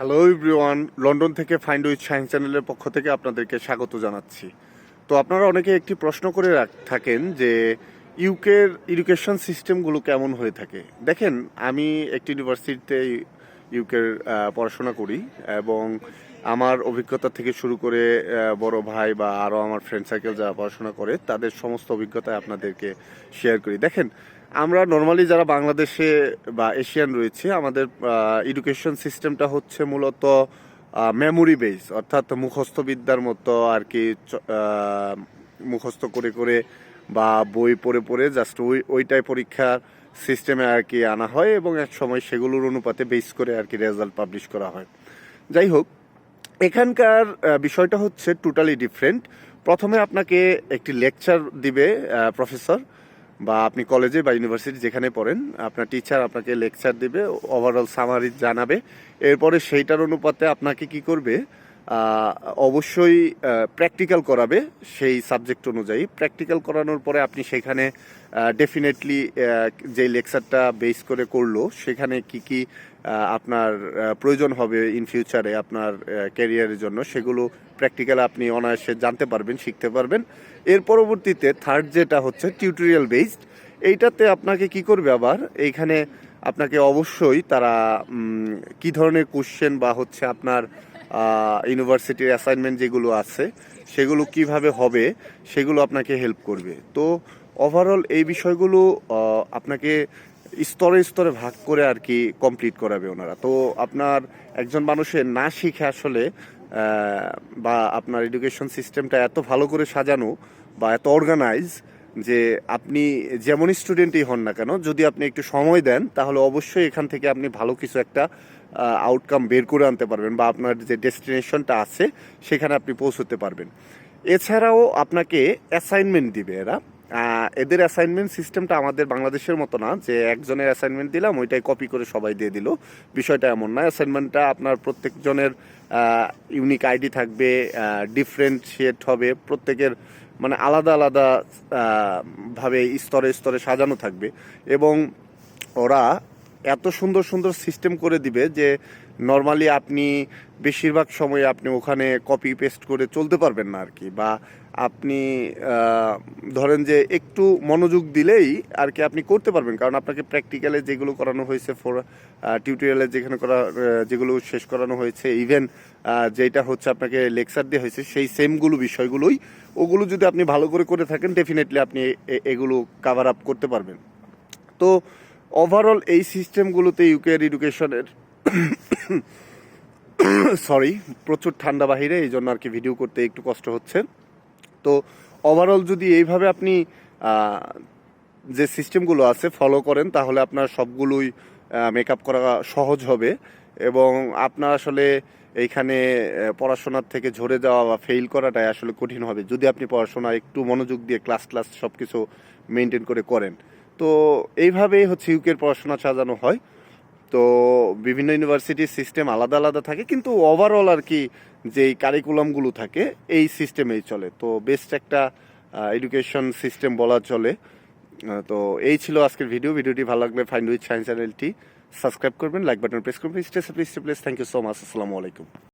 Hello everyone London থেকে find with science চ্যানেলের পক্ষ থেকে আপনাদেরকে স্বাগত জানাচ্ছি। তো আপনারা অনেকে একটি প্রশ্ন করে থাকেন যে ইউকের এডুকেশন সিস্টেমগুলো কেমন হয়ে থাকে? দেখেন, আমি একটি ইউনিভার্সিটিতে ইউকের পড়াশোনা করি এবং আমার অভিজ্ঞতা থেকে শুরু করে বড় ভাই বা আরও আমার ফ্রেন্ড সার্কেল যারা পড়াশোনা করে, তাদের সমস্ত অভিজ্ঞতা আপনাদেরকে শেয়ার করি। দেখেন, আমরা নর্মালি যারা বাংলাদেশে বা এশিয়ান রয়েছে, আমাদের এডুকেশন সিস্টেমটা হচ্ছে মূলত মেমোরি বেস অর্থাৎ মুখস্থ বিদ্যার মতো আর কি মুখস্থ করে করে বা বই পড়ে পড়ে জাস্ট ওই, ওইটাই পরীক্ষার সিস্টেমে আর কি আনা হয় এবং এক সময় সেগুলোর অনুপাতে বেস করে আর কি রেজাল্ট পাবলিশ করা হয়। যাই হোক, এখানকার বিষয়টা হচ্ছে টোটালি ডিফারেন্ট প্রথমে আপনাকে একটি লেকচার দিবে প্রফেসর বা আপনি কলেজে বা ইউনিভার্সিটি যেখানে পড়েন, আপনার টিচার আপনাকে লেকচার দিবে ওভারঅল সামারি জানাবে। এরপরে সেইটার অনুপাতে আপনাকে কি করবে অবশ্যই প্র্যাকটিক্যাল করাবে সেই সাবজেক্ট অনুযায়ী। প্র্যাকটিক্যাল করানোর পরে আপনি সেখানে ডেফিনেটলি যে লেকচারটা বেস করে করল, সেখানে কি কি আপনার প্রয়োজন হবে ইন ফিউচারে আপনার ক্যারিয়ারের জন্য, সেগুলো প্র্যাকটিক্যাল আপনি অনায়াসে জানতে পারবেন, শিখতে পারবেন। এর পরবর্তীতে থার্ড যেটা হচ্ছে টিউটোরিয়াল বেসড এইটাতে আপনাকে কি করবে আবার? এইখানে আপনাকে অবশ্যই তারা কি ধরনের কোশ্চেন বা হচ্ছে আপনার ইউনিভার্সিটির অ্যাসাইনমেন্ট যেগুলো আছে, সেগুলো কীভাবে হবে, সেগুলো আপনাকে হেল্প করবে। তো ওভারঅল এই বিষয়গুলো আপনাকে স্তরে স্তরে ভাগ করে আর কি কমপ্লিট করাবে ওনারা। তো আপনার একজন মানুষের না শিখে আসলে বা আপনার এডুকেশন সিস্টেমটা এত ভালো করে সাজানো বা এত অর্গানাইজ যে আপনি যেমন স্টুডেন্টই হন না কেন, যদি আপনি একটু সময় দেন, তাহলে অবশ্যই এখান থেকে আপনি ভালো কিছু একটা আউটকাম বের করে আনতে পারবেন বা আপনার যে ডেস্টিনেশনটা আছে, সেখানে আপনি পৌঁছতে পারবেন। এছাড়াও আপনাকে অ্যাসাইনমেন্ট দিবে এরা। এদের অ্যাসাইনমেন্ট সিস্টেমটা আমাদের বাংলাদেশের মতো না, যে একজনের অ্যাসাইনমেন্ট দিলাম, ওইটাই কপি করে সবাই দিয়ে দিল। বিষয়টা এমন না অ্যাসাইনমেন্টটা আপনার প্রত্যেকজনের ইউনিক আইডি থাকবে ডিফারেন্সিয়েট হবে, প্রত্যেকের মানে আলাদা আলাদা ভাবে স্তরে স্তরে সাজানো থাকবে। এবং ওরা এত সুন্দর সুন্দর সিস্টেম করে দিবে যে নর্মালি আপনি বেশিরভাগ সময় আপনি ওখানে কপি পেস্ট করে চলতে পারবেন না আর কি বা আপনি ধরেন যে একটু মনোযোগ দিলেই আর কি আপনি করতে পারবেন। কারণ আপনাকে প্র্যাকটিক্যালে যেগুলো করানো হয়েছে ফোর টিউটোরিয়ালে যেখানে করা যেগুলো শেষ করানো হয়েছে ইভেন যেটা হচ্ছে আপনাকে লেকচার দেওয়া হয়েছে, সেই সেমগুলো বিষয়গুলোই, ওগুলো যদি আপনি ভালো করে করে থাকেন ডেফিনেটলি আপনি এগুলো কাভার আপ করতে পারবেন। তো ওভারঅল এই সিস্টেমগুলোতে ইউকের এডুকেশনের সরি প্রচুর ঠান্ডা বাহিরে, এই জন্য আর কি ভিডিও করতে একটু কষ্ট হচ্ছে। তো ওভারঅল যদি এইভাবে আপনি যে সিস্টেমগুলো আছে ফলো করেন, তাহলে আপনার সবগুলোই মেকআপ করা সহজ হবে। এবং আপনার আসলে এইখানে পড়াশোনার থেকে ঝরে যাওয়া বা ফেল করাটাই আসলে কঠিন হবে। যদি আপনি পড়াশোনা একটু মনোযোগ দিয়ে ক্লাস ক্লাস সব কিছু মেনটেন করে করেন। তো এইভাবেই হচ্ছে ইউকের পড়াশোনা সাজানো হয়। তো বিভিন্ন ইউনিভার্সিটির সিস্টেম আলাদা আলাদা থাকে, কিন্তু ওভারঅল আর কি যেই কারিকুলামগুলো থাকে, এই সিস্টেমেই চলে। তো বেস্ট একটা এডুকেশন সিস্টেম বলা চলে। তো এই ছিল আজকের ভিডিও ভিডিওটি ভালো লাগলে ফাইন্ড উইথ সায়েন্স চ্যানেলটি সাবস্ক্রাইব করবেন লাইক বাটন প্রেস করবেন। Stay please please thank you so much আসসালামু আলাইকুম।